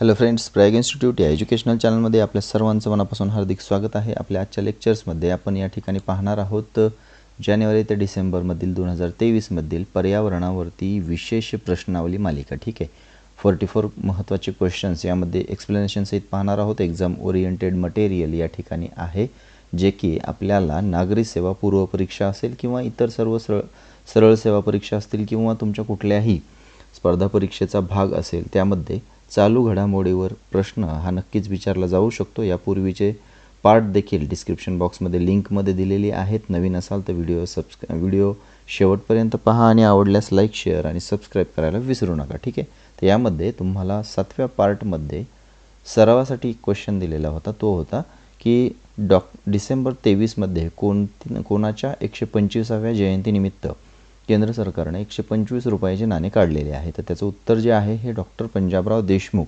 Hello friends Prayag institute या educational चॅनलमध्ये आपल्या सर्वांचं मनापासून हार्दिक स्वागत आहे. आपल्या आजच्या लेक्चर्समध्ये आपण या ठिकाणी पाहणार आहोत जानेवारी ते डिसेंबरमधील दोन हजार तेवीसमधील पर्यावरणावरती विशेष प्रश्नावली मालिका ठीक आहे? फोर्टी फोर महत्त्वाचे क्वेश्चन्स यामध्ये एक्सप्लेनेशनसहित पाहणार आहोत. एक्झाम ओरिएंटेड मटेरियल या ठिकाणी आहे जे की आपल्याला नागरी सेवा पूर्वपरीक्षा असेल किंवा इतर सर्व सरळ सरळ सेवा परीक्षा असतील किंवा तुमच्या कुठल्याही स्पर्धा परीक्षेचा भाग असेल त्यामध्ये चालू घडामोडीवर प्रश्न हा नक्कीच विचारला जाऊ शकतो. यापूर्वीचे पार्ट देखील डिस्क्रिप्शन बॉक्समध्ये लिंकमध्ये दिलेली आहेत. नवीन असाल तर व्हिडिओ सबस्क्रा व्हिडिओ शेवटपर्यंत पहा आणि आवडल्यास लाईक शेअर आणि सबस्क्राईब करायला विसरू नका. ठीक आहे? तर यामध्ये तुम्हाला सातव्या पार्टमध्ये सरावासाठी एक क्वेश्चन दिलेला होता. तो होता की डॉक डिसेंबर तेवीसमध्ये कोणती कोणाच्या एकशे पंचवीसाव्या जयंतीनिमित्त केंद्र सरकारने एकशे पंचवीस रुपयाचे नाणे काढलेले आहे तर त्याचं उत्तर जे आहे हे डॉक्टर पंजाबराव देशमुख.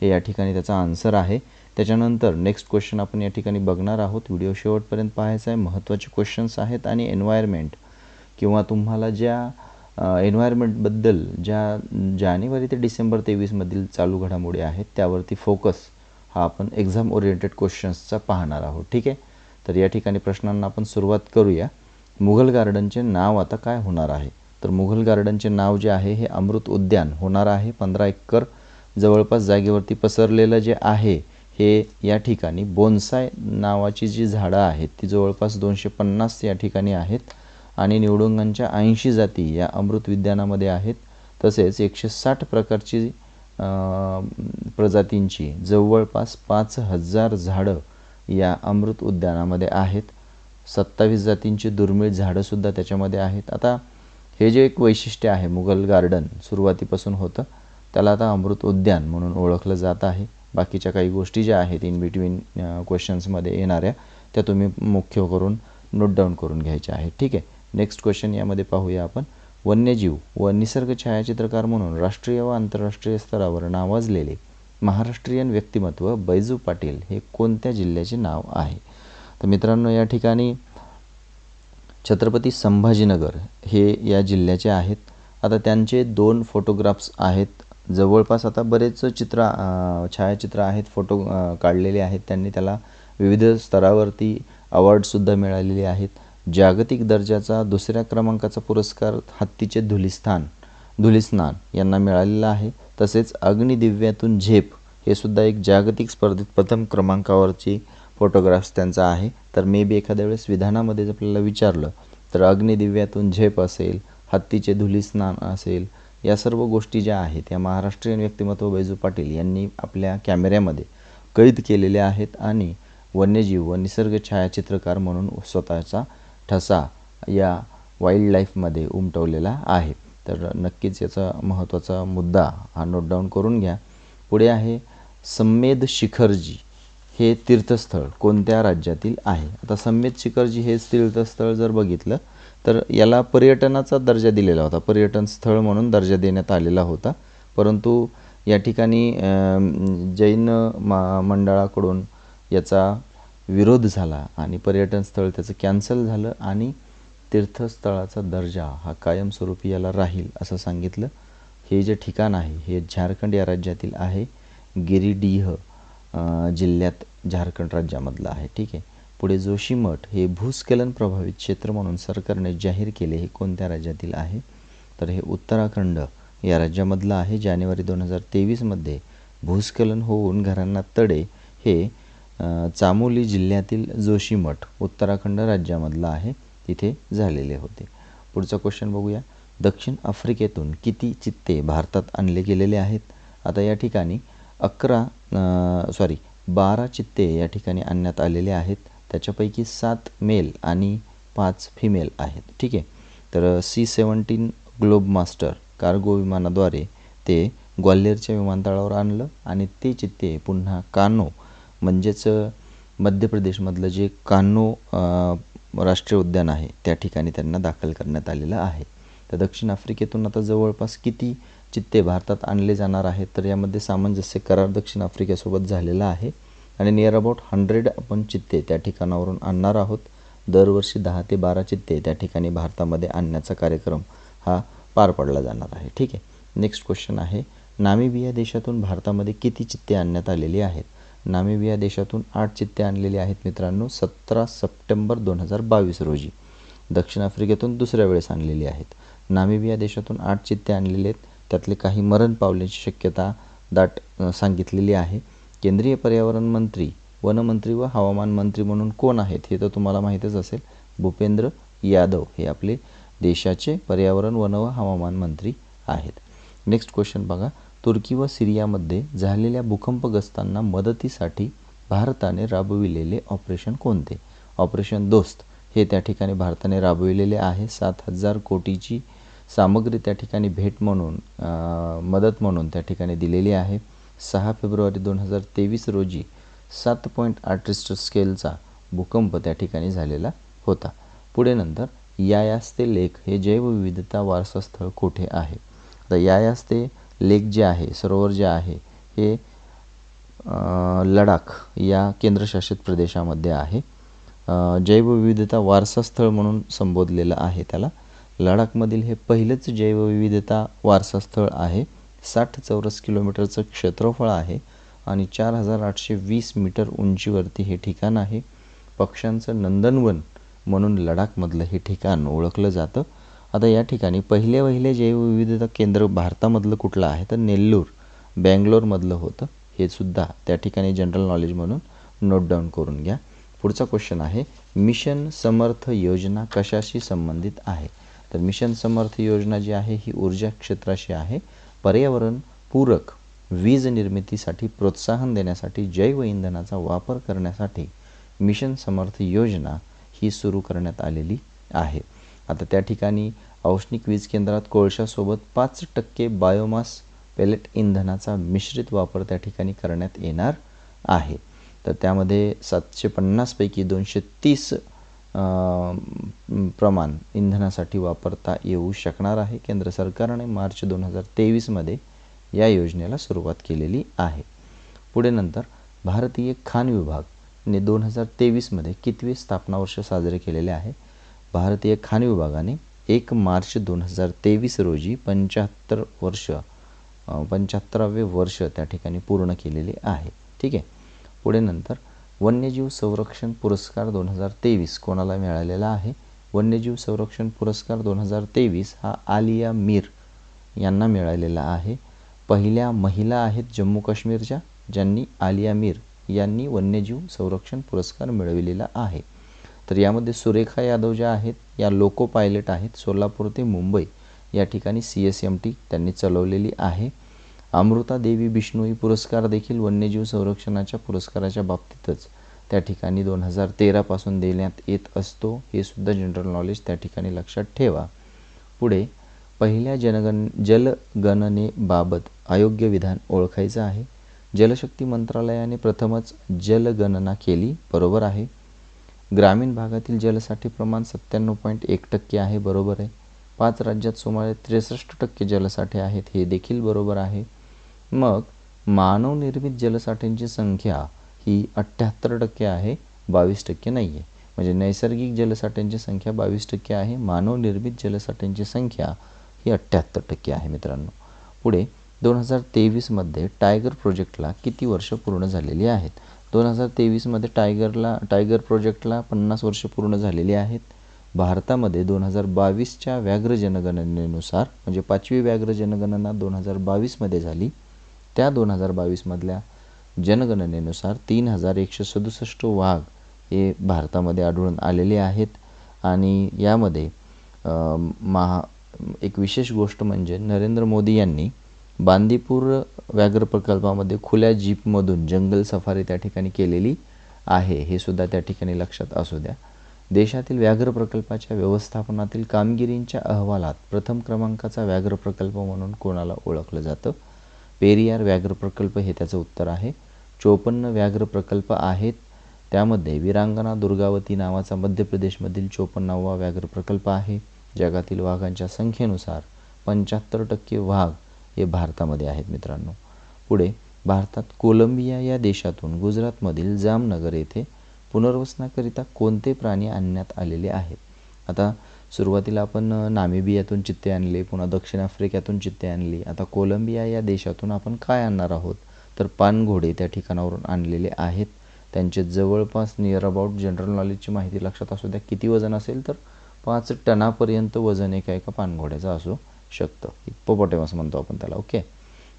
हे या ठिकाणी त्याचा आन्सर आहे. त्याच्यानंतर नेक्स्ट क्वेश्चन आपण या ठिकाणी बघणार आहोत. व्हिडिओ शेवटपर्यंत पाहायचा आहे. महत्त्वाचे क्वेश्चन्स आहेत आणि एन्व्हायरमेंट किंवा तुम्हाला ज्या एन्व्हायरमेंटबद्दल ज्या जानेवारी ते डिसेंबर तेवीसमधील चालू घडामोडी आहेत त्यावरती फोकस हा आपण एक्झाम ओरिएंटेड क्वेश्चन्सचा पाहणार आहोत. ठीक आहे? तर या ठिकाणी प्रश्नांना आपण सुरुवात करूया. मुघल गार्डनचे नाव आता काय होणार आहे? तर मुघल गार्डनचे नाव जे आहे हे अमृत उद्यान होणार आहे. पंधरा एकर जवळपास जागेवरती पसरलेलं जे आहे हे या ठिकाणी बोन्साय नावाची जी झाडं आहेत ती जवळपास दोनशे पन्नास या ठिकाणी आहेत. आणि निवडुंगांच्या ऐंशी जाती या अमृत उद्यानामध्ये आहेत. तसेच एकशे साठ प्रकारची प्रजातींची जवळपास पाच हजार झाडं या अमृत उद्यानामध्ये आहेत. सत्तावीस जातींची दुर्मिळ झाडंसुद्धा त्याच्यामध्ये आहेत. आता हे जे एक वैशिष्ट्य आहे मुघल गार्डन सुरुवातीपासून होतं. त्याला आता अमृत उद्यान म्हणून ओळखलं जात आहे. बाकीच्या काही गोष्टी ज्या आहेत इन बिटवीन क्वेश्चन्समध्ये येणाऱ्या त्या तुम्ही मुख्य करून नोट डाऊन करून घ्यायच्या आहेत. ठीक आहे? नेक्स्ट क्वेश्चन यामध्ये पाहूया आपण. वन्यजीव व निसर्ग छायाचित्रकार म्हणून राष्ट्रीय व आंतरराष्ट्रीय स्तरावर नावाजलेले महाराष्ट्रीयन व्यक्तिमत्व बैजू पाटील हे कोणत्या जिल्ह्याचे नाव आहे? तर मित्रांनो या ठिकाणी छत्रपती संभाजीनगर हे या जिल्ह्याचे आहेत. आता त्यांचे दोन फोटोग्राफ्स आहेत. जवळपास आता बरेच चित्र छायाचित्र आहेत फोटो काढलेले आहेत. त्यांनी त्याला विविध स्तरावरती अवॉर्डसुद्धा मिळालेले आहेत. जागतिक दर्जाचा दुसऱ्या क्रमांकाचा पुरस्कार हत्तीचे धुलिस्थान धुलिस्नान यांना मिळालेला आहे. तसेच अग्निदिव्यातून झेप हे सुद्धा एक जागतिक स्पर्धेत प्रथम क्रमांकावरची फोटोग्राफ्स त्यांचा आहे. तर मे बी एखाद्या वेळेस विधानामध्ये जर आपल्याला विचारलं तर अग्निदिव्यातून झेप असेल हत्तीचे धुलीस्नान असेल या सर्व गोष्टी ज्या आहेत या महाराष्ट्रीयन व्यक्तिमत्व बैजू पाटील यांनी आपल्या कॅमेऱ्यामध्ये कैद केलेल्या आहेत आणि वन्यजीव व निसर्ग छायाचित्रकार म्हणून स्वतःचा ठसा या वाईल्ड लाईफमध्ये उमटवलेला आहे. तर नक्कीच याचा महत्त्वाचा मुद्दा हा नोट डाऊन करून घ्या. पुढे आहे संमेद शिखरजी. हे तीर्थस्थळ कोणत्या राज्यातील आहे? आता संमेद शिखरजी हे तीर्थस्थळ जर बघितलं तर याला पर्यटनाचा दर्जा दिलेला होता. पर्यटन स्थळ म्हणून दर्जा देण्यात आलेला होता. परंतु या ठिकाणी जैन मा मंडळाकडून याचा विरोध झाला आणि पर्यटन स्थळ त्याचं कॅन्सल झालं आणि तीर्थस्थळाचा दर्जा हा कायमस्वरूपी याला राहील असं सांगितलं. हे जे ठिकाण आहे हे झारखंड या राज्यातील आहे. गिरिडीह जिल्ह्यात झारखंड राज्यामधलं आहे. ठीक आहे. पुढे जोशीमठ हे भूस्खलन प्रभावित क्षेत्र म्हणून सरकारने जाहीर केले हे कोणत्या राज्यातील आहे? तर हे उत्तराखंड या राज्यामधलं आहे. जानेवारी दोन हजार तेवीसमध्ये भूस्खलन होऊन घरांना तडे हे चामोली जिल्ह्यातील जोशीमठ उत्तराखंड राज्यामधलं आहे. तिथे झालेले होते. पुढचा क्वेश्चन बघूया. दक्षिण आफ्रिकेतून किती चित्ते भारतात आणले गेलेले आहेत? आता या ठिकाणी अकरा सॉरी बारा चित्ते या ठिकाणी आणण्यात आलेले आहेत. त्याच्यापैकी सात मेल आणि पाच फिमेल आहेत. ठीक आहे? तर C seventeen Globemaster cargo विमानाद्वारे ते ग्वाल्हेरच्या विमानतळावर आणलं आणि ते चित्ते पुन्हा कानो म्हणजेच मध्य प्रदेशमधलं जे कानो राष्ट्रीय उद्यान आहे त्या ठिकाणी त्यांना दाखल करण्यात आलेलं आहे. तर दक्षिण आफ्रिकेतून आता जवळपास किती चित्ते भारतात आणले जाणार आहेत. तर यामध्ये सामंजस्य करार दक्षिण आफ्रिकेसोबत झालेला आहे. आणि नियर अबाउट हंड्रेड आपण चित्ते त्या ठिकाणावरून आणणार आहोत. दरवर्षी दहा ते बारा चित्ते त्या ठिकाणी भारतामध्ये आणण्याचा कार्यक्रम हा पार पडला जाणार आहे. ठीक आहे. नेक्स्ट क्वेश्चन आहे. नामिबिया देशातून भारतामध्ये किती चित्ते आणण्यात आलेली आहेत? नामिबिया देशातून आठ चित्ते आणलेली आहेत मित्रांनो सतरा सप्टेंबर दोन हजार बावीस रोजी. दक्षिण आफ्रिकेतून दुसऱ्या वेळेस आणलेली आहेत. नामिबिया देशातून आठ चित्ते आणलेले आहेत. त्यातले काही मरण पावल्याची शक्यता दाट सांगितलेली आहे. केंद्रीय पर्यावरण मंत्री वनमंत्री व हवामान मंत्री म्हणून कोण आहेत हे तर तुम्हाला माहीतच असेल. भूपेंद्र यादव हे आपले देशाचे पर्यावरण वन व हवामान मंत्री आहेत. नेक्स्ट क्वेश्चन बघा. तुर्की व सिरियामध्ये झालेल्या भूकंपग्रस्तांना मदतीसाठी भारताने राबविलेले ऑपरेशन कोणते? ऑपरेशन दोस्त हे त्या ठिकाणी भारताने राबविलेले आहे. सात हजार कोटीची सामग्री त्या ठिकाणी भेट म्हणून मदत म्हणून त्या ठिकाणी दिलेली आहे. सहा फेब्रुवारी दोन हजार तेवीस रोजी सात पॉईंट आठ रिस्टर स्केलचा भूकंप त्या ठिकाणी झालेला होता. पुढे नंतर यायास्ते लेक हे जैवविविधता वारसास्थळ कुठे आहे? तर यायास्ते लेक जे आहे सरोवर जे आहे हे लडाख या केंद्रशासित प्रदेशामध्ये आहे. जैवविविधता वारसास्थळ म्हणून संबोधलेलं आहे त्याला. लडाखमधील हे पहिलंच जैवविविधता वारसास्थळ आहे. साठ चौरस किलोमीटरचं क्षेत्रफळ आहे आणि चार हजार आठशे वीस मीटर उंचीवरती हे ठिकाण आहे. पक्ष्यांचं नंदनवन म्हणून लडाखमधलं हे ठिकाण ओळखलं जातं. आता या ठिकाणी पहिले पहिले जैवविविधता केंद्र भारतामधलं कुठलं आहे? तर नेल्लूर बँगलोरमधलं होतं. हे सुद्धा त्या ठिकाणी जनरल नॉलेज म्हणून नोट डाऊन करून घ्या. पुढचा क्वेश्चन आहे मिशन समर्थ योजना कशाशी संबंधित आहे? तर मिशन समर्थ योजना जी आहे ही ऊर्जा क्षेत्राशी आहे. पर्यावरण पूरक वीज निर्मितीसाठी प्रोत्साहन देण्यासाठी जैव इंधनाचा वापर करण्यासाठी मिशन समर्थ योजना ही सुरू करण्यात आलेली आहे. आता त्या ठिकाणी औष्णिक वीज केंद्रात कोळशासोबत पाच टक्के बायोमास पेलेट इंधनाचा मिश्रित वापर त्या ठिकाणी करण्यात येणार आहे. तर त्यामध्ये सातशे पन्नासपैकी दोनशे तीस प्रमाण इंधनासाठी वापरता येऊ शकणार आहे. केंद्र सरकारने मार्च दोन हजार तेवीसमध्ये या योजनेला सुरुवात केलेली आहे. पुढे नंतर भारतीय खान विभागने दोन हजार तेवीसमध्ये कितवे स्थापना वर्ष साजरे केलेले आहे? भारतीय खान विभागाने एक मार्च दोन हजार तेवीस रोजी पंच्याहत्तर वर्ष पंच्याहत्तरावे वर्ष त्या ठिकाणी पूर्ण केलेले आहे. ठीक आहे? पुढे नंतर वन्यजीव संरक्षण पुरस्कार दोन हजार तेवीस कोणाला मिळालेला आहे? वन्यजीव संरक्षण पुरस्कार दोन हजार तेवीस हा आलिया मीर यांना मिळालेला आहे. पहिल्या महिला आहेत जम्मू काश्मीरच्या ज्यांनी आलिया मीर यांनी वन्यजीव संरक्षण पुरस्कार मिळविलेला आहे. तर यामध्ये सुरेखा यादव ज्या आहेत या लोको पायलट आहेत सोलापूर ते मुंबई या ठिकाणी सी एस एम टी त्यांनी चालवलेली आहे. अमृता देवी बिष्णोई पुरस्कार देखील वन्यजीव संरक्षणाच्या पुरस्काराच्या बाबतीतच त्या ठिकाणी दोन हजार तेरापासून देण्यात येत असतो. हे सुद्धा जनरल नॉलेज त्या ठिकाणी लक्षात ठेवा. पुढे पहिल्या जनगण जलगणनेबाबत अयोग्य विधान ओळखायचं आहे. जलशक्ती मंत्रालयाने प्रथमच जलगणना केली. बरोबर आहे. ग्रामीण भागातील जलसाठे प्रमाण सत्त्याण्णव पॉईंट एक टक्के आहे. बरोबर आहे. पाच राज्यात सुमारे त्रेसष्ट टक्के जलसाठे आहेत. हे देखील बरोबर आहे. मग मानवनिर्मित जलसाठ्यांची संख्या ही अठ्ठ्याहत्तर टक्के आहे बावीस टक्के नाही आहे म्हणजे नैसर्गिक जलसाठ्यांची संख्या बावीस टक्के आहे मानवनिर्मित जलसाठ्यांची संख्या ही अठ्ठ्याहत्तर टक्के आहे मित्रांनो. पुढे दोन हजार तेवीसमध्ये टायगर प्रोजेक्टला किती वर्ष पूर्ण झालेली आहेत? दोन हजार तेवीसमध्ये टायगरला टायगर प्रोजेक्टला पन्नास वर्ष पूर्ण झालेली आहेत. भारतामध्ये दोन हजार बावीसच्या व्याघ्र जनगणनेनुसार म्हणजे पाचवी व्याघ्र जनगणना दोन हजार बावीसमध्ये झाली. त्या दोन हजार बावीसमधल्या जनगणनेनुसार तीन हजार एकशे सदुसष्ट वाघ हे भारतामध्ये आढळून आलेले आहेत. आणि यामध्ये महा एक विशेष गोष्ट म्हणजे नरेंद्र मोदी यांनी बांदीपूर व्याघ्र प्रकल्पामध्ये खुल्या जीपमधून जंगल सफारी त्या ठिकाणी केलेली आहे. हे सुद्धा त्या ठिकाणी लक्षात असू द्या. देशातील व्याघ्र प्रकल्पाच्या व्यवस्थापनातील कामगिरींच्या अहवालात प्रथम क्रमांकाचा व्याघ्र प्रकल्प म्हणून कोणाला ओळखलं जातं? पेरियार व्याघ्र प्रकल्प हे त्याचं उत्तर आहे. चोपन्न व्याघ्र प्रकल्प आहेत. त्यामध्ये वीरांगना दुर्गावती नावाचा मध्य प्रदेशमधील चोपन्नावा व्याघ्र प्रकल्प आहे. जगातील वाघांच्या संख्येनुसार पंच्याहत्तर टक्के वाघ हे भारतामध्ये आहेत मित्रांनो. पुढे भारतात कोलंबिया या देशातून गुजरातमधील जामनगर येथे पुनर्वसनाकरिता कोणते प्राणी आणण्यात आलेले आहेत? आता सुरुवातीला आपण नामिबियातून चित्ते आणले पुन्हा दक्षिण आफ्रिकातून चित्ते आणली. आता कोलंबिया या देशातून आपण काय आणणार आहोत? तर पानघोडे त्या ठिकाणावरून आणलेले आहेत. त्यांचे जवळपास नियर अबाउट जनरल नॉलेजची माहिती लक्षात असू द्या. किती वजन असेल तर पाच टनापर्यंत वजन एका एका पानघोड्याचं असू शकतं. हिप्पोपॉटेमस म्हणतो आपण त्याला. ओके?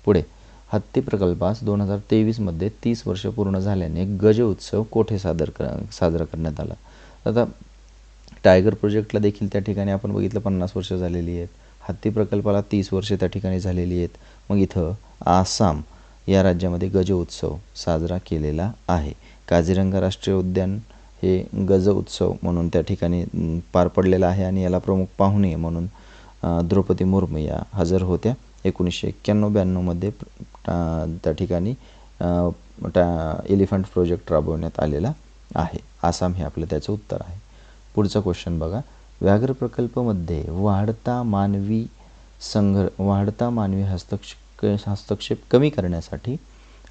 पुढे. हत्ती प्रकल्पास दोन हजार तेवीसमध्ये तीस वर्ष पूर्ण झाल्याने गज उत्सव कोठे सादर कर साजरा करण्यात आला? आता टायगर प्रोजेक्टला देखील त्या ठिकाणी आपण बघितलं पन्नास वर्ष झालेली आहेत. हत्ती प्रकल्पाला तीस वर्षे त्या ठिकाणी झालेली आहेत. मग इथं आसाम या राज्यामध्ये गज उत्सव साजरा केलेला आहे. काझीरंगा राष्ट्रीय उद्यान हे गज उत्सव म्हणून त्या ठिकाणी पार पडलेला आहे आणि याला प्रमुख पाहुणे म्हणून द्रौपदी मुर्मू या हजर होत्या. एकोणीसशे एक्क्याण्णव ब्याण्णवमध्ये त्या ठिकाणी त्या एलिफंट प्रोजेक्ट राबवण्यात आलेला आहे. आसाम हे आपलं त्याचं उत्तर आहे. पुढचा क्वेश्चन बघा. व्याघ्र प्रकल्पमध्ये वाढता मानवी संघ वाढता मानवी हस्तक्षेप हस्तक्षेप कमी करण्यासाठी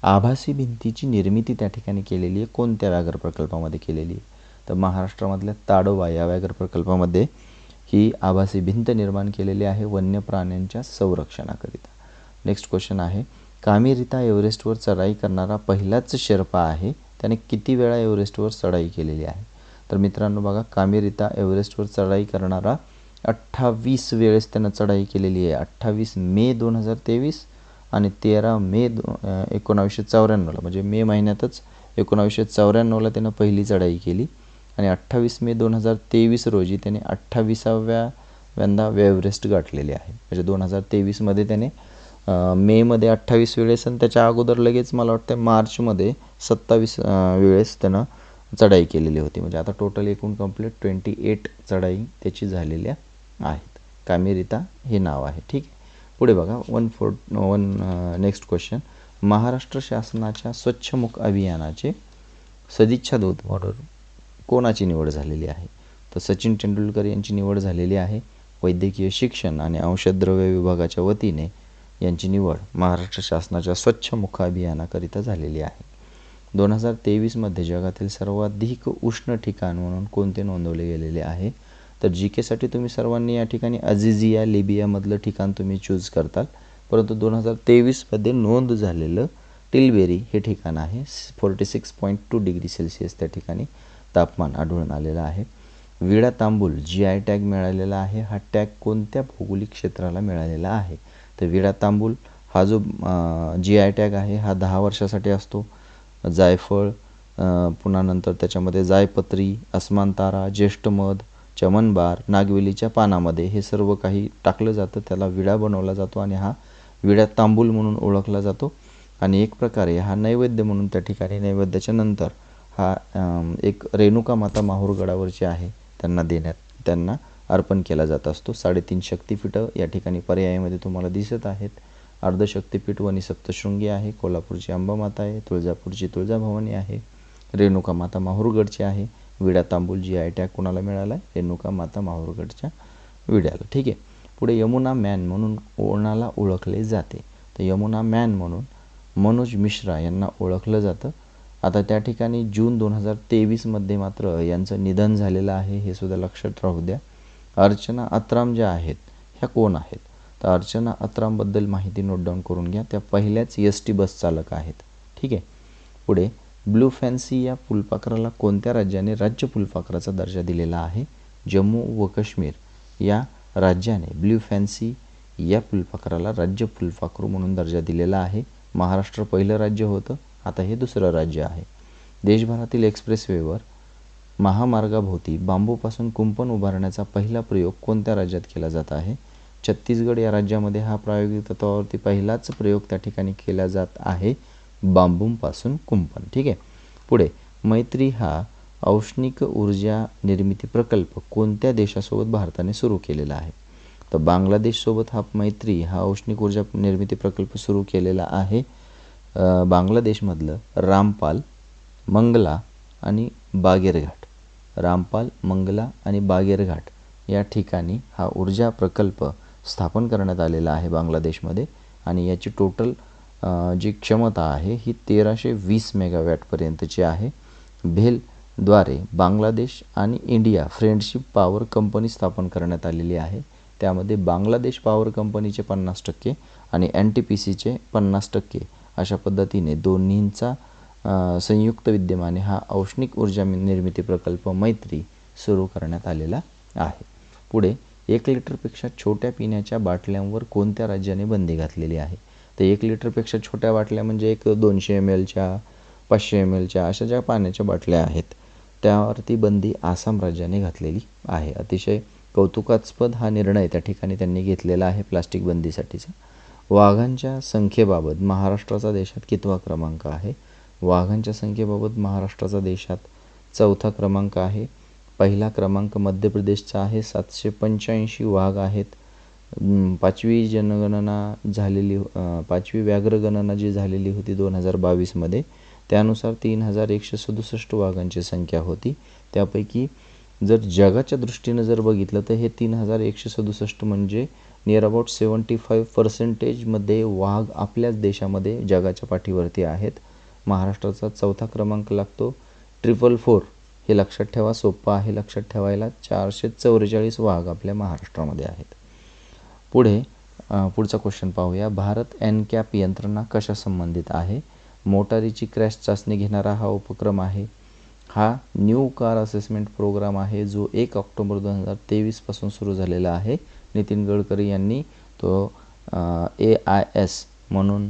आभासी भिंतीची निर्मिती त्या ठिकाणी केलेली आहे. कोणत्या व्याघ्र प्रकल्पामध्ये केलेली आहे? तर महाराष्ट्रामधल्या ताडोबा या व्याघ्र प्रकल्पामध्ये ही आभासी भिंत निर्माण केलेली आहे वन्य प्राण्यांच्या संरक्षणाकरिता. नेक्स्ट क्वेश्चन आहे. कामिरिता एव्हरेस्टवर चढाई करणारा पहिलाच शेर्पा आहे. त्याने किती वेळा एव्हरेस्टवर चढाई केलेली आहे? तर मित्रांनो बघा कामेरिता एव्हरेस्टवर चढाई करणारा अठ्ठावीस वेळेस त्यानं चढाई केलेली आहे. अठ्ठावीस मे दोन हजार तेवीस आणि तेरा मे दो एकोणावीसशे चौऱ्याण्णवला. म्हणजे मे महिन्यातच एकोणावीसशे चौऱ्याण्णवला त्यानं पहिली चढाई केली. आणि अठ्ठावीस मे दोन हजार तेवीस रोजी त्याने अठ्ठावीसाव्या व्यांदा एव्हरेस्ट गाठलेले आहे. म्हणजे दोन हजार तेवीसमध्ये त्याने मेमध्ये अठ्ठावीस वेळेस आणि त्याच्या अगोदर लगेच मला वाटतं मार्चमध्ये सत्तावीस वेळेस त्यानं चढाई केलेली होती. म्हणजे आता टोटल एकूण कंप्लीट ट्वेंटी एट चढाई त्याची झालेल्या आहेत. कामेरिता हे नाव आहे. ठीक आहे? पुढे बघा. One four one next question Maharashtra शासनाच्या स्वच्छमुख अभियानाचे सदिच्छा दूत म्हणून कोणाची निवड झालेली आहे? तर सचिन तेंडुलकर यांची निवड झालेली आहे. वैद्यकीय शिक्षण आणि औषधद्रव्य विभागाच्या वतीने यांची निवड महाराष्ट्र शासनाच्या स्वच्छ मुख अभियानाकरिता झालेली आहे. दोन हजार तेवीसमध्ये जगातील सर्वाधिक उष्ण ठिकाण म्हणून कोणते नोंदवले गेलेले आहे? तर जी केसाठी तुम्ही सर्वांनी या ठिकाणी अझिझिया लिबियामधलं ठिकाण तुम्ही चूज करताल परंतु दोन हजार तेवीसमध्ये नोंद झालेलं टिलबेरी हे ठिकाण आहे. Forty six point two degree Celsius त्या ठिकाणी तापमान आढळून आलेलं आहे. विडा तांबूल जी आय टॅग मिळालेला आहे. हा टॅग कोणत्या भौगोलिक क्षेत्राला मिळालेला आहे? तर विडा तांबूल हा जो जी आय टॅग आहे हा दहा वर्षासाठी असतो. जायफळ पुन्हा नंतर त्याच्यामध्ये जायपत्री अस्मानतारा ज्येष्ठमध चमनबार नागवेलीच्या पानामध्ये हे सर्व काही टाकलं जातं. त्याला विडा बनवला जातो आणि हा विडा तांबूल म्हणून ओळखला जातो. आणि एक प्रकारे हा नैवेद्य म्हणून त्या ठिकाणी नैवेद्याच्या नंतर हा एक रेणुका माता माहूरगडावरची आहे. त्यांना देण्यात त्यांना अर्पण केला जात असतो. साडेतीन शक्तिपीठं या ठिकाणी पर्यायामध्ये तुम्हाला दिसत आहेत. अर्धशक्तिपीठ वनी सप्तशृंगी आहे कोल्हापूरची अंबामाता आहे तुळजापूरची तुळजाभवानी आहे रेणुका माता माहूरगडची आहे विडा तांबूल जी आय टॅग कोणाला मिळाला आहे रेणुका माता माहूरगडच्या विड्याला. ठीक आहे. पुढे यमुना मॅन म्हणून कोणाला ओळखले जाते? तर यमुना मॅन म्हणून मनोज मिश्रा यांना ओळखलं जातं. आता त्या ठिकाणी जून दोन हजार तेवीसमध्ये मात्र यांचं निधन झालेलं आहे हे सुद्धा लक्षात राहू द्या. अर्चना अत्राम ज्या आहेत ह्या कोण आहेत? तर अर्चना अत्रांबद्दल माहिती नोट डाऊन करून घ्या. त्या पहिल्याच एस टी बस चालक आहेत. ठीक आहे? पुढे ब्लू फॅन्सी या फुलपाखराला कोणत्या राज्याने राज्य फुलपाखराचा दर्जा दिलेला आहे? जम्मू व काश्मीर या राज्याने ब्ल्यू फॅन्सी या फुलपाखराला राज्य फुलपाखरू म्हणून दर्जा दिलेला आहे. महाराष्ट्र पहिलं राज्य होतं. आता हे दुसरं राज्य आहे. देशभरातील एक्सप्रेसवेवर महामार्गाभोवती बांबूपासून कुंपण उभारण्याचा पहिला प्रयोग कोणत्या राज्यात केला जात आहे? छत्तीसगड या राज्यामध्ये हा प्रायोगिक तत्वावरती पहिलाच प्रयोग त्या ठिकाणी केला जात आहे. बांबूंपासून कुंपण. ठीक आहे? पुढे मैत्री हा औष्णिक ऊर्जा निर्मिती प्रकल्प कोणत्या देशासोबत भारताने सुरू केलेला आहे? तर बांगलादेशसोबत हा मैत्री हा औष्णिक ऊर्जा निर्मिती प्रकल्प सुरू केलेला आहे. बांगलादेशमधलं रामपाल मंगला आणि बागेरघाट. रामपाल मंगला आणि बागेरघाट या ठिकाणी हा ऊर्जा प्रकल्प स्थापन करण्यात आलेला आहे बांगलादेशमध्ये. आणि याची टोटल जी क्षमता आहे ही तेराशे वीस मेगावॅटपर्यंतची आहे. भेलद्वारे बांगलादेश आणि इंडिया फ्रेंडशिप पॉवर कंपनी स्थापन करण्यात आलेली आहे. त्यामध्ये बांगलादेश पॉवर कंपनीचे पन्नास टक्के आणि एन टी पी सीचे पन्नास टक्के अशा पद्धतीने दोन्हींचा संयुक्त विद्यमाने हा औष्णिक ऊर्जा निर्मिती प्रकल्प मैत्री सुरू करण्यात आलेला आहे. पुढे एक लिटरपेक्षा छोट्या पिण्याच्या बाटल्यांवर कोणत्या राज्याने बंदी घातलेली आहे? तर एक लिटरपेक्षा छोट्या बाटल्या म्हणजे एक दोनशे एम एलच्या पाचशे एम एलच्या अशा ज्या पाण्याच्या बाटल्या आहेत त्यावरती बंदी आसाम राज्याने घातलेली आहे. अतिशय कौतुकास्पद हा निर्णय त्या ठिकाणी त्यांनी घेतलेला आहे प्लास्टिक बंदीसाठीचा. वाघांच्या संख्येबाबत महाराष्ट्राचा देशात कितवा क्रमांक आहे? वाघांच्या संख्येबाबत महाराष्ट्राचा देशात चौथा क्रमांक आहे. पहिला क्रमांक मध्य प्रदेशचा आहे. सातशे पंच्याऐंशी वाघ आहेत. पाचवी जनगणना झालेली पाचवी व्याघ्रगणना जी झालेली होती दोन हजार बावीसमध्ये त्यानुसार तीन हजार एकशे सदुसष्ट वाघांची संख्या होती. त्यापैकी जर जगाच्या दृष्टीनं जर बघितलं तर हे तीन हजार एकशे सदुसष्ट म्हणजे नियर अबाउट सेवन्टी फाईव्ह पर्सेंटेजमध्ये वाघ आपल्याच देशामध्ये जगाच्या पाठीवरती आहेत. महाराष्ट्राचा चौथा क्रमांक लागतो ट्रिपल फोर हे लक्षात ठेवा सोपं आहे लक्षात ठेवायला. चारशे चौवेचाळीस वाघ आपल्या महाराष्ट्रामध्ये आहेत. पुढे पुढचा क्वेश्चन पाहूया. भारत एन कॅप यंत्रणा कशा संबंधित आहे? मोटारीची क्रॅश चाचणी घेणारा हा उपक्रम आहे. हा न्यू कार असेसमेंट प्रोग्राम आहे जो एक ऑक्टोबर दोन हजार तेवीसपासून सुरू झालेला आहे. नितीन गडकरी यांनी तो ए आय एस म्हणून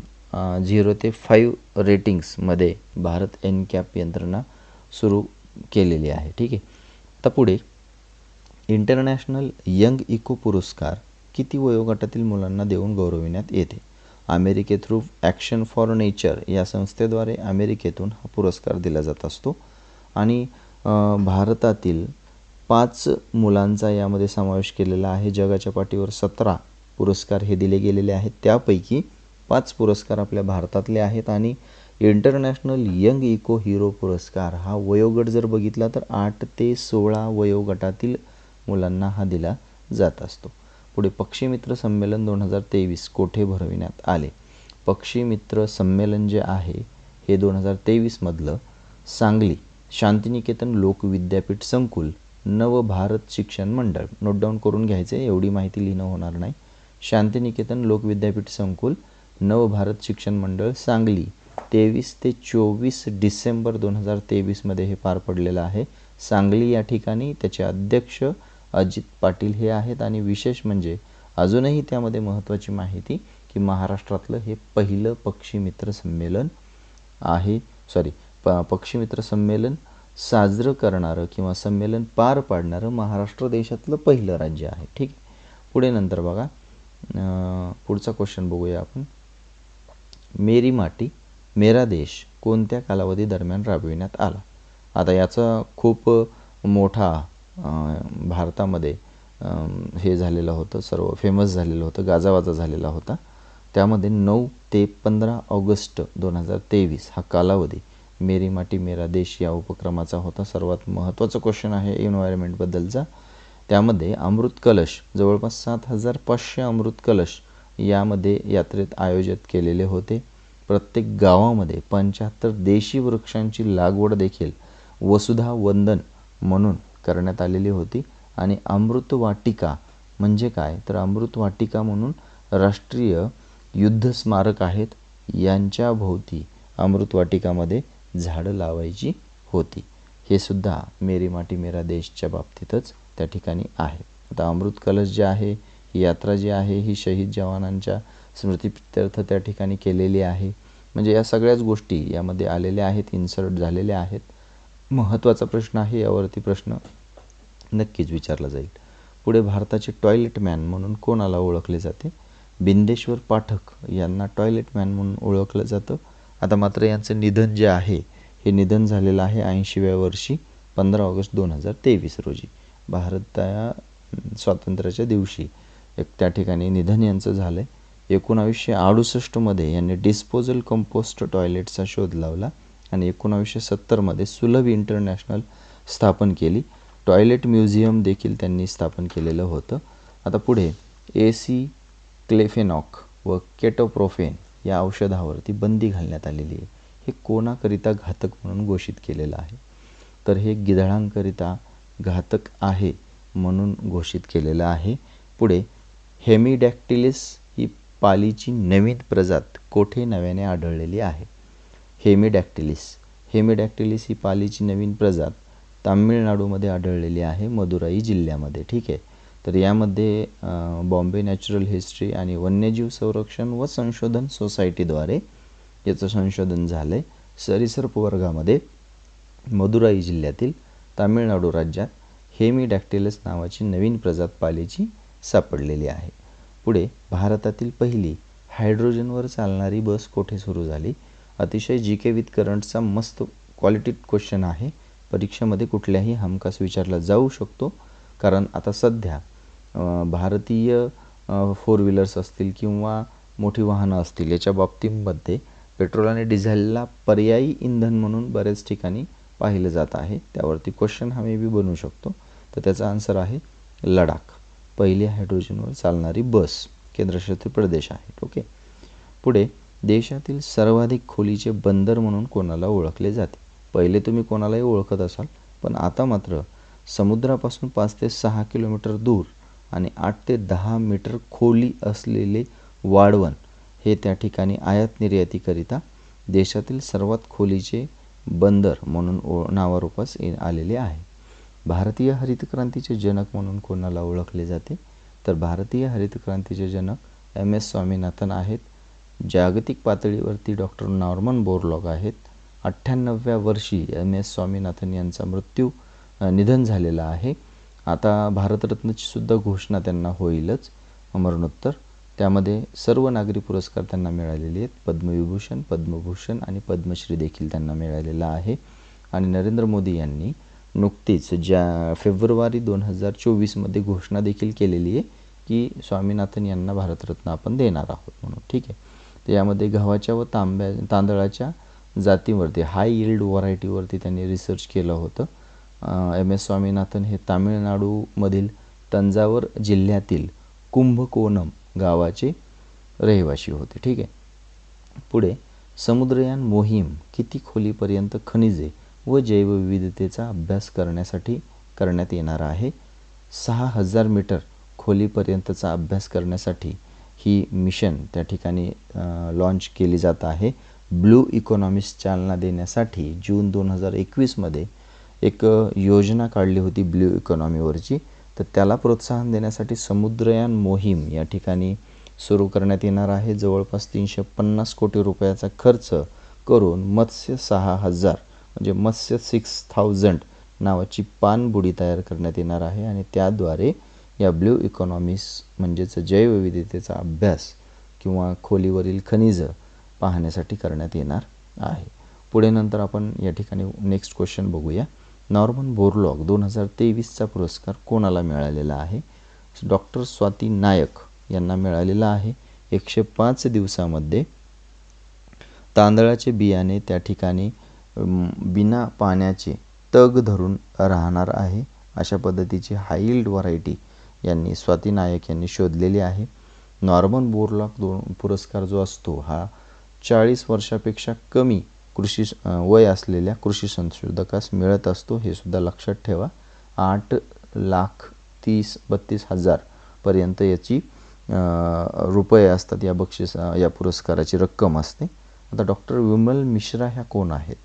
झिरो ते फाईव्ह रेटिंग्समध्ये भारत एन कॅप यंत्रणा सुरू केलेली आहे. ठीक आहे? आता पुढे इंटरनॅशनल यंग इको पुरस्कार किती वयोगटातील मुलांना देऊन गौरविण्यात येते? अमेरिके थ्रू ॲक्शन फॉर नेचर या संस्थेद्वारे अमेरिकेतून हा पुरस्कार दिला जात असतो. आणि भारतातील पाच मुलांचा यामध्ये समावेश केलेला आहे. जगाच्या पाठीवर सतरा पुरस्कार हे दिले गेलेले आहेत. त्यापैकी पाच पुरस्कार आपल्या भारतातले आहेत. आणि इंटरनॅशनल यंग इको हिरो पुरस्कार. हा वयोगट जर बघितला तर आठ ते सोळा वयोगटातील मुलांना हा दिला जात असतो. पुढे पक्षीमित्र संमेलन दोन हजार तेवीस कोठे भरविण्यात आले? पक्षीमित्र संमेलन जे आहे हे दोन हजार तेवीसमधलं सांगली शांतिनिकेतन लोक विद्यापीठ संकुल नवभारत शिक्षण मंडळ. नोट डाऊन करून घ्यायचं आहे एवढी माहिती लिहिणं होणार नाही. शांतिनिकेतन लोक विद्यापीठ संकुल नवभारत शिक्षण मंडळ सांगली. तेवीस ते चोवीस डिसेंबर दोन हजार तेवीसमध्ये हे पार पडलेलं आहे. सांगली या ठिकाणी त्याचे अध्यक्ष अजित पाटील हे आहेत आणि विशेष म्हणजे अजूनही त्यामध्ये महत्त्वाची माहिती की महाराष्ट्रातलं हे पहिलं पक्षी मित्र संमेलन आहे. सॉरी प पक्षी मित्र संमेलन साजरं करणारं किंवा संमेलन पार पाडणारं महाराष्ट्र देशातलं पहिलं राज्य आहे. ठीक पुढे नंतर बघा. पुढचा क्वेश्चन बघूया आपण. मेरी माटी मेरा देश कोणत्या कालावधी दरम्यान राबविण्यात आला? आता याचा खूप मोठा भारतामध्ये हे झालेलं होतं सर्व फेमस झालेलं होतं गाजावाजा झालेला होता. त्यामध्ये नऊ ते पंधरा ऑगस्ट दोन हजार तेवीस हा कालावधी मेरी माटी मेरा देश या उपक्रमाचा होता. सर्वात महत्त्वाचा क्वेश्चन आहे एन्व्हायरमेंटबद्दलचा त्यामध्ये अमृत कलश जवळपास सात हजार पाचशे अमृत कलश यामध्ये यात्रेत आयोजित केलेले होते. प्रत्येक गावामध्ये पंच्याहत्तर देशी वृक्षांची लागवड देखील वसुधा वंदन म्हणून करण्यात आलेली होती. आणि अमृत वाटिका म्हणजे काय? तर अमृत वाटिका म्हणून राष्ट्रीय युद्ध स्मारक आहेत. यांच्या भोवती अमृत वाटिकामध्ये झाडं लावायची होती. हे सुद्धा मेरी माटी मेरा देशच्या बाबतीतच त्या ठिकाणी आहे. आता अमृत कलश जे आहे ही यात्रा जी आहे ही शहीद जवानांच्या स्मृतिप्रित्यर्थ त्या ठिकाणी केलेली आहे. म्हणजे या सगळ्याच गोष्टी यामध्ये आलेल्या आहेत इन्सर्ट झालेल्या आहेत. महत्त्वाचा प्रश्न आहे यावरती प्रश्न नक्कीच विचारला जाईल. पुढे भारताचे टॉयलेट मॅन म्हणून कोणाला ओळखले जाते? बिंदेश्वर पाठक यांना टॉयलेट मॅन म्हणून ओळखलं जातं. आता मात्र यांचं निधन जे आहे हे निधन झालेलं आहे ऐंशीव्या वर्षी पंधरा ऑगस्ट दोन हजार तेवीस रोजी. भारता स्वातंत्र्याच्या दिवशी एक त्या ठिकाणी निधन यांचं झालं आहे एकोणावीसशे अडुसष्टमध्ये यांनी डिस्पोजल कंपोस्ट टॉयलेटचा शोध लावला आणि एकोणावीसशे सत्तरमध्ये सुलभ इंटरनॅशनल स्थापन केली. टॉयलेट म्युझियम देखील त्यांनी स्थापन केलेलं होतं. आता पुढे ए सी क्लेफेनॉक व केटोप्रोफेन या औषधावरती बंदी घालण्यात आलेली आहे. हे कोणाकरिता घातक म्हणून घोषित केलेलं आहे? तर हे गिधाडांकरिता घातक आहे म्हणून घोषित केलेलं आहे. पुढे हेमिडॅक्टिलिस पालीची नवीन प्रजात कोठे नव्याने आढळलेली आहे? हेमिडॅक्टिलिस. हेमिडॅक्टिलिस ही पालीची नवीन प्रजात तामिळनाडूमध्ये आढळलेली आहे मदुराई जिल्ह्यामध्ये. ठीक आहे? तर यामध्ये बॉम्बे नॅचरल हिस्ट्री आणि वन्यजीव संरक्षण व संशोधन सोसायटीद्वारे याचं संशोधन झालं आहे सरीसर्प वर्गामध्ये मदुराई जिल्ह्यातील तामिळनाडू राज्यात हेमिडॅक्टिलस नावाची नवीन प्रजात पालीची सापडलेली आहे. पुढे भारतातील पहिली हायड्रोजनवर चालणारी बस कोठे सुरू झाली? अतिशय जी के विथ करंटचा मस्त क्वालिटी क्वेश्चन आहे. परीक्षेमध्ये कुठल्याही हमखास विचारला जाऊ शकतो. कारण आता सध्या भारतीय फोर व्हीलर्स असतील किंवा मोठी वाहनं असतील याच्या बाबतीमध्ये पेट्रोल आणि डिझेलला पर्यायी इंधन म्हणून बऱ्याच ठिकाणी पाहिलं जात आहे. त्यावरती क्वेश्चन हा मे बी बनू शकतो. तर त्याचा आन्सर आहे लडाख. पहिली हायड्रोजनवर चालणारी बस केंद्रशासित प्रदेश आहे ओके? पुढे देशातील सर्वाधिक खोलीचे बंदर म्हणून कोणाला ओळखले जाते? पहिले तुम्ही कोणालाही ओळखत असाल पण आता मात्र समुद्रापासून पाच ते सहा किलोमीटर दूर आणि आठ ते दहा मीटर खोली असलेले वाढवण हे त्या ठिकाणी आयात निर्यातीकरिता देशातील सर्वात खोलीचे बंदर म्हणून ओ नावारूपास आलेले आहे. भारतीय हरित क्रांतीचे जनक म्हणून कोणाला ओळखले जाते? तर भारतीय हरित क्रांतीचे जनक एम एस स्वामीनाथन आहेत. जागतिक पातळीवरती डॉक्टर नॉर्मन बोरलॉग आहेत. अठ्ठ्याण्णव्या वर्षी एम एस स्वामीनाथन यांचा मृत्यू निधन झालेला आहे. आता भारतरत्नची सुद्धा घोषणा त्यांना होईलच. मरणोत्तर. त्यामध्ये सर्व नागरी पुरस्कार त्यांना मिळालेले आहेत. पद्मविभूषण पद्मभूषण आणि पद्मश्री देखील त्यांना मिळालेला आहे. आणि नरेंद्र मोदी यांनी नुकतीच ज्या फेब्रुवारी दोन हजार चोवीसमध्ये घोषणा देखील केलेली आहे की स्वामीनाथन यांना भारतरत्न आपण देणार आहोत म्हणून ठीक आहे? तर यामध्ये गव्हाच्या व तांब्या तांदळाच्या जातीवरती हाय यील्ड व्हरायटीवरती त्यांनी रिसर्च केलं होतं. एम एस स्वामीनाथन हे तामिळनाडूमधील तंजावर जिल्ह्यातील कुंभकोणम गावाचे रहिवाशी होते ठीक आहे? पुढे समुद्रयान मोहीम किती खोलीपर्यंत खनिजे व जैवविविधतेचा अभ्यास करण्यासाठी करण्यात येणार आहे. सहा हजार मीटर खोलीपर्यंतचा अभ्यास करण्यासाठी ही मिशन त्या ठिकाणी लॉन्च केली जात आहे. ब्लू इकॉनॉमिक्स चालना देण्यासाठी जून दोन हजार एकवीसमध्ये एक योजना काढली होती ब्ल्यू इकॉनॉमीवरची तर त्याला प्रोत्साहन देण्यासाठी समुद्रयान मोहीम या ठिकाणी सुरू करण्यात येणार आहे. जवळपास तीनशे पन्नास कोटी रुपयाचा खर्च करून मत्स्य सहा हजार म्हणजे मत्स्य सिक्स थाउजंड नावाची पानबुडी तयार करण्यात येणार आहे आणि त्याद्वारे या ब्ल्यू इकॉनॉमीस म्हणजेच जैवविविधतेचा अभ्यास किंवा खोलीवरील खनिजं पाहण्यासाठी करण्यात येणार आहे. पुढे नंतर आपण या ठिकाणी नेक्स्ट क्वेश्चन बघूया. नॉर्मन बोरलॉग दोन हजार तेवीसचा पुरस्कार कोणाला मिळालेला आहे? डॉक्टर स्वाती नायक यांना मिळालेला आहे. एकशे पाच दिवसामध्ये तांदळाचे बियाणे त्या ठिकाणी बिना पाण्याचे तग धरून राहणार आहे अशा पद्धतीची हाईल्ड व्हरायटी यांनी स्वाती नायक यांनी शोधलेली आहे. नॉर्मन बोरलॉक दोन पुरस्कार जो असतो हा चाळीस वर्षापेक्षा कमी कृषी वय असलेल्या कृषी संशोधकास मिळत असतो हे सुद्धा लक्षात ठेवा. आठ लाख तीस बत्तीस हजारपर्यंत याची रुपये असतात या बक्षीस या पुरस्काराची रक्कम असते. आता डॉक्टर विमल मिश्रा ह्या कोण आहेत?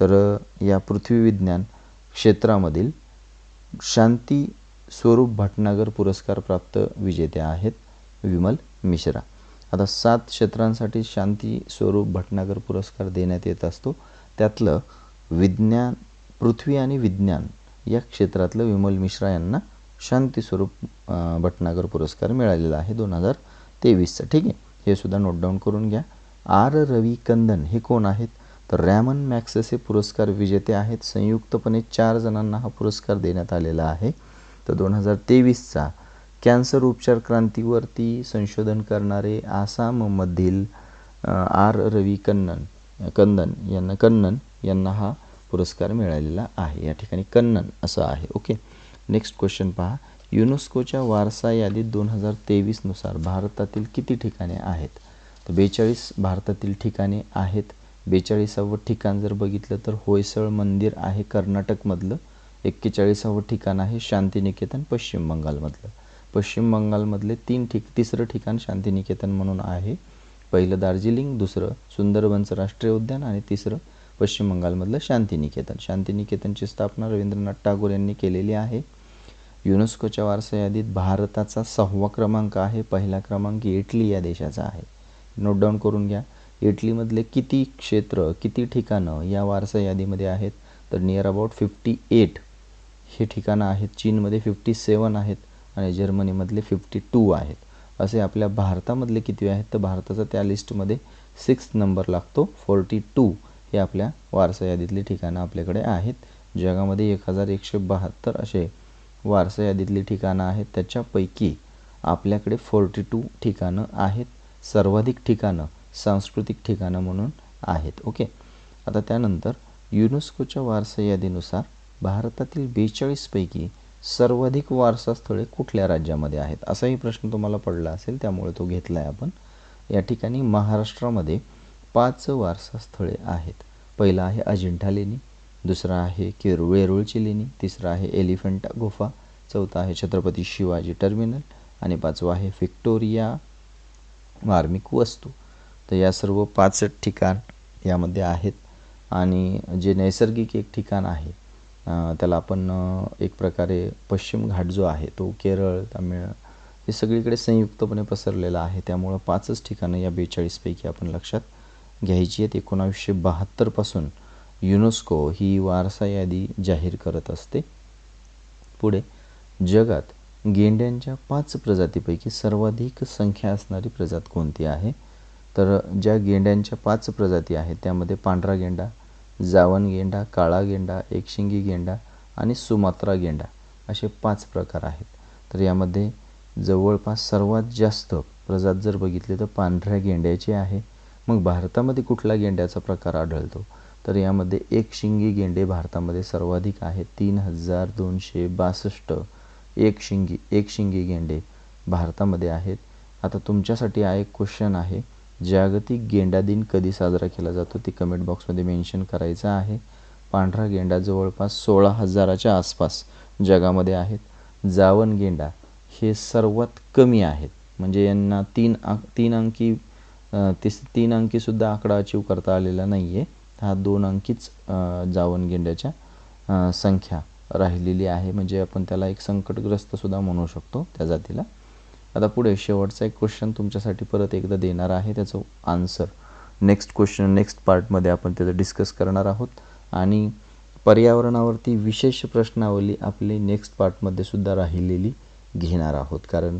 तर या पृथ्वी विज्ञान क्षेत्रामधील शांती स्वरूप भटनागर पुरस्कार प्राप्त विजेत्या आहेत विमल मिश्रा. आता सात क्षेत्रांसाठी शांती स्वरूप भटनागर पुरस्कार देण्यात येत असतो. त्यातलं विज्ञान पृथ्वी आणि विज्ञान या क्षेत्रातलं विमल मिश्रा यांना शांती स्वरूप भटनागर पुरस्कार मिळालेला आहे दोन हजार तेवीसचा. ठीक आहे? हे सुद्धा नोट डाऊन करून घ्या. आर. रवी कंदन हे कोण आहेत? तर रॅमन मॅक्सेस पुरस्कार विजेते आहेत. संयुक्तपणे चार जणांना हा पुरस्कार देण्यात आलेला आहे. तर दोन हजार तेवीसचा कॅन्सर उपचार क्रांतीवरती संशोधन करणारे आसाममधील आर. रवी कन्नन कंदन यांना कन्नन यांना हा पुरस्कार मिळालेला आहे. या ठिकाणी कन्नन असं आहे. ओके. नेक्स्ट क्वेश्चन पहा. युनेस्कोच्या वारसा यादीत दोन हजार तेवीसनुसार भारतातील किती ठिकाणे आहेत? तर बेचाळीस भारतातील ठिकाणे आहेत. बेचाळीसावं ठिकाण जर बघितलं तर होयसळ मंदिर आहे कर्नाटकमधलं. एक्केचाळीसावं ठिकाण आहे शांतिनिकेतन पश्चिम बंगालमधलं. पश्चिम बंगालमधले तीन ठिक तिसरं ठिकाण शांतिनिकेतन म्हणून आहे. पहिलं दार्जिलिंग दुसरं सुंदरबनचं राष्ट्रीय उद्यान आणि तिसरं पश्चिम बंगालमधलं शांतिनिकेतन. शांतिनिकेतनची स्थापना रवींद्रनाथ टागोर यांनी केलेली आहे. युनेस्कोच्या वारसा यादीत भारताचा सहावा क्रमांक आहे. पहिला क्रमांक इटली या देशाचा आहे. नोट डाऊन करून घ्या. इटलीमधले किती क्षेत्र किती ठिकाणं या वारसा यादीमध्ये आहेत? तर नियर अबाउट फिफ्टी एट हे ठिकाणं आहेत. चीनमध्ये फिफ्टी सेवन आहेत आणि जर्मनीमधले फिफ्टी टू आहेत. असे आपल्या भारतामधले किती आहेत? तर भारताचा त्या लिस्टमध्ये सिक्स नंबर लागतो. फोर्टी टू हे आपल्या वारसा यादीतली ठिकाणं आपल्याकडे आहेत. जगामध्ये एक हजार एकशे बहात्तर असे वारसा यादीतली ठिकाणं आहेत. त्याच्यापैकी आपल्याकडे फोर्टी टू ठिकाणं आहेत. सर्वाधिक ठिकाणं सांस्कृतिक ठिकाणं म्हणून आहेत. ओके? आता त्यानंतर युनेस्कोच्या वारसा यादीनुसार भारतातील बेचाळीसपैकी सर्वाधिक वारसा स्थळे कुठल्या राज्यामध्ये आहेत? असाही प्रश्न तुम्हाला पडला असेल त्यामुळे तो घेतला आहे आपण. या ठिकाणी महाराष्ट्रामध्ये पाच वारसा स्थळे आहेत. पहिलं आहे अजिंठा लेणी दुसरं आहे केरू वेरूळची लेणी तिसरं आहे एलिफंटा गुफा चौथा आहे छत्रपती शिवाजी टर्मिनल आणि पाचवं आहे व्हिक्टोरिया मार्मिक वस्तू. तर या सर्व पाच ठिकाण यामध्ये आहेत. आणि जे नैसर्गिक एक ठिकाण आहे त्याला आपण एक प्रकारे पश्चिम घाट जो आहे तो केरळ तामिळ हे सगळीकडे संयुक्तपणे पसरलेला आहे. त्यामुळं पाचच ठिकाणं या बेचाळीसपैकी आपण लक्षात घ्यायची आहेत. एकोणावीसशे बहात्तरपासून युनेस्को ही वारसा यादी जाहीर करत असते. पुढे जगात गेंड्यांच्या पाच प्रजातीपैकी सर्वाधिक संख्या असणारी प्रजात कोणती आहे? तर ज्या गेंड्यांच्या पाच प्रजाती आहेत त्यामध्ये पांढरा गेंडा जावन गेंडा काळा गेंडा एकशिंगी गेंडा आणि सुमात्रा गेंडा असे पाच प्रकार आहेत. तर यामध्ये जवळपास सर्वात जास्त प्रजात जर बघितले तर पांढऱ्या गेंड्याची आहे. मग भारतामध्ये कुठला गेंड्याचा प्रकार आढळतो? तर यामध्ये एक शिंगी गेंडे भारतामध्ये सर्वाधिक आहेत. तीन हजार दोनशे बासष्ट एक शिंगी एक गेंडे भारतामध्ये आहेत. आता तुमच्यासाठी हा एक क्वेश्चन आहे. जागतिक गेंडा दिन कधी साजरा केला जातो ते कमेंट बॉक्समध्ये मेन्शन करायचं आहे. पांढरा गेंडा जवळपास सोळा हजाराच्या आसपास जगामध्ये आहेत. जावन गेंडा हे सर्वात कमी आहेत. म्हणजे यांना तीन आक तीन अंकी तीस तीन अंकीसुद्धा आकडा अचीव करता आलेला नाही आहे हा दोन अंकीच जावन गेंड्याच्या संख्या राहिलेली आहे. म्हणजे आपण त्याला एक संकटग्रस्तसुद्धा म्हणू शकतो त्या जातीला. आता पुढे शेवटचा एक क्वेश्चन तुमच्यासाठी परत एकदा देणार आहे त्याचं आन्सर नेक्स्ट क्वेश्चन नेक्स्ट पार्टमध्ये आपण त्याचं डिस्कस करणार आहोत. आणि पर्यावरणावरती विशेष प्रश्नावली आपली नेक्स्ट पार्टमध्ये सुद्धा राहिलेली घेणार आहोत. कारण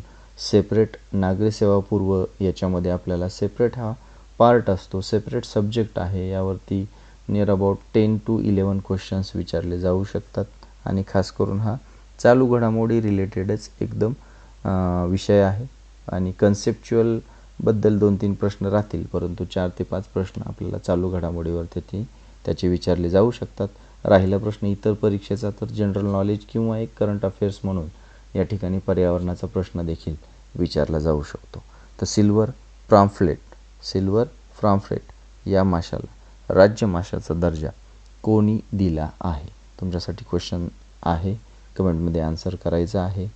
सेपरेट नागरी सेवा पूर्व याच्यामध्ये आपल्याला सेपरेट हा पार्ट असतो. सेपरेट सब्जेक्ट आहे. यावरती near about ten to eleven questions विचारले जाऊ शकतात. आणि खास करून हा चालू घडामोडी रिलेटेडच एकदम विषय आहे. आणि कन्सेप्च्युअलबद्दल दोन तीन प्रश्न राहतील परंतु चार ते पाच प्रश्न आपल्याला चालू घडामोडीवर त्याची त्याचे विचारले जाऊ शकतात. राहिला प्रश्न इतर परीक्षेचा तर जनरल नॉलेज किंवा एक करंट अफेअर्स म्हणून या ठिकाणी पर्यावरणाचा प्रश्न देखील विचारला जाऊ शकतो. तर सिल्वर प्राम्फ्लेट सिल्वर फ्राम्फ्लेट या माशाला राज्य माशाचा दर्जा कोणी दिला आहे? तुमच्यासाठी क्वेश्चन आहे. कमेंटमध्ये आन्सर करायचं आहे.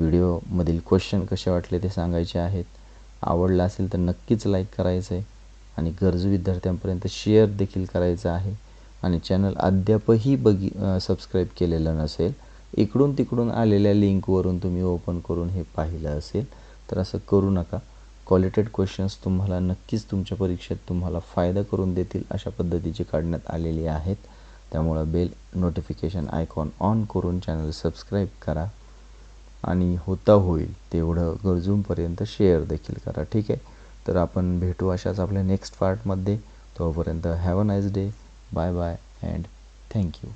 व्हिडिओमधील क्वेश्चन कसे वाटले ते सांगायचे आहेत. आवडलं असेल तर नक्कीच लाईक करायचं आहे आणि गरजू विद्यार्थ्यांपर्यंत शेअर देखील करायचं आहे. आणि चॅनल अद्यापही बघी सबस्क्राईब केलेलं नसेल इकडून तिकडून आलेल्या लिंकवरून तुम्ही ओपन करून हे पाहिलं असेल तर असं करू नका. क्वालिटेड क्वेश्चन्स तुम्हाला नक्कीच तुमच्या परीक्षेत तुम्हाला फायदा करून देतील अशा पद्धतीची काढण्यात आलेली आहेत. त्यामुळं बेल नोटिफिकेशन आयकॉन ऑन करून चॅनल सबस्क्राईब करा. आणि होता होईल तेवढं गरजूंपर्यंत शेअर देखील करा. ठीक आहे? तर आपण भेटू अशाच आपल्या नेक्स्ट पार्टमध्ये तोपर्यंत have a nice day bye bye and thank you